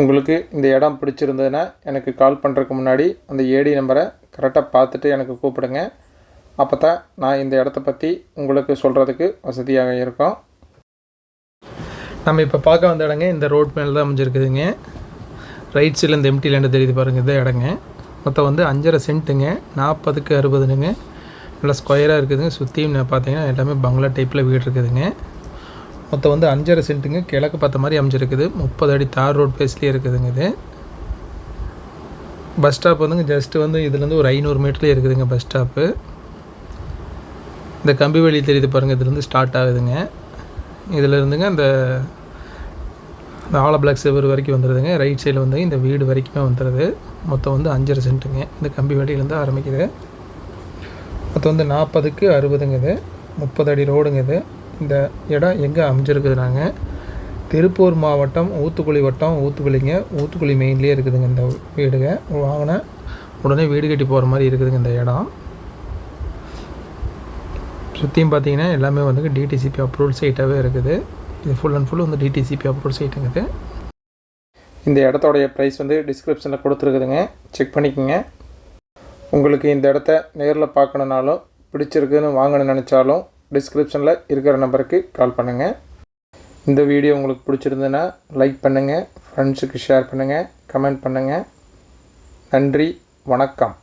உங்களுக்கு இந்த இடம் பிடிச்சிருந்ததுன்னா எனக்கு கால் பண்ணுறதுக்கு முன்னாடி அந்த ஏடி நம்பரை கரெக்டாக பார்த்துட்டு எனக்கு கூப்பிடுங்க. அப்போ தான் நான் இந்த இடத்த பற்றி உங்களுக்கு சொல்கிறதுக்கு வசதியாக இருக்கும். நம்ம இப்போ பார்க்க வந்த இடங்க இந்த ரோட் மேலே தான் அமைஞ்சிருக்குதுங்க. ரைட் சைடில் இந்த எம்டி லேண்டு தெரியுது பாருங்கள் இந்த இடங்க. மொத்தம் வந்து அஞ்சரை சென்ட்டுங்க நாற்பதுக்கு அறுபதுனுங்க. நல்லா ஸ்கொயராக இருக்குதுங்க. சுற்றியும் பார்த்தீங்கன்னா எல்லாமே பங்களா டைப்பில் வீடு இருக்குதுங்க. மொத்தம் வந்து அஞ்சரை சென்ட்டுங்க. கிழக்கு பார்த்த மாதிரி அமைஞ்சிருக்குது. முப்பது அடி தார் ரோட் பேஸ்லேயே இருக்குதுங்க இது. பஸ் ஸ்டாப் வந்துங்க ஜஸ்ட்டு வந்து இதுலேருந்து ஒரு ஐநூறு மீட்டர்லேயே இருக்குதுங்க பஸ் ஸ்டாப்பு இந்த கம்பி வழி தெரியுது பாருங்கள் இதுலேருந்து ஸ்டார்ட் ஆகுதுங்க. இதில் இருந்துங்க அந்த இந்த ஆல பிளாக் சிவர் வரைக்கும் வந்துடுதுங்க ரைட் சைடில் வந்து இந்த வீடு வரைக்குமே வந்துடுது மொத்தம் வந்து அஞ்சரை சென்ட்டுங்க. இந்த கம்பி வழியிலேருந்து ஆரம்பிக்குது. மொத்தம் வந்து நாற்பதுக்கு அறுபதுங்க இது. முப்பது அடி ரோடுங்க இது. இந்த இடம் எங்கே அமைஞ்சிருக்குதுனாங்க? திருப்பூர் மாவட்டம் ஊத்துக்குழி வட்டம் ஊத்துக்குழிங்க ஊத்துக்குழி மெயின்லேயே இருக்குதுங்க இந்த வீடுங்க. வாங்கின உடனே வீடு கட்டி போகிற மாதிரி இருக்குதுங்க இந்த இடம். சுற்றியும் பார்த்தீங்கன்னா எல்லாமே வந்து டிடிசிபி அப்ரூவல் சைட்டாகவே இருக்குது. இது ஃபுல் அண்ட் ஃபுல் வந்து டிடிசிபி அப்ரூவல் சைட்டுங்குது இந்த இடத்தோடைய ப்ரைஸ் வந்து டிஸ்கிரிப்ஷனில் கொடுத்துருக்குதுங்க. செக் பண்ணிக்கோங்க. உங்களுக்கு இந்த இடத்த நேரில் பார்க்கணுனாலும் பிடிச்சிருக்குன்னு வாங்கணும்னு நினச்சாலும் டிஸ்கிரிப்ஷனில் இருக்கிற நம்பருக்கு கால் பண்ணுங்கள் இந்த வீடியோ உங்களுக்கு பிடிச்சிருந்ததுன்னா லைக் பண்ணுங்கள் ஃப்ரெண்ட்ஸுக்கு ஷேர் பண்ணுங்கள் கமெண்ட் பண்ணுங்கள் நன்றி வணக்கம்.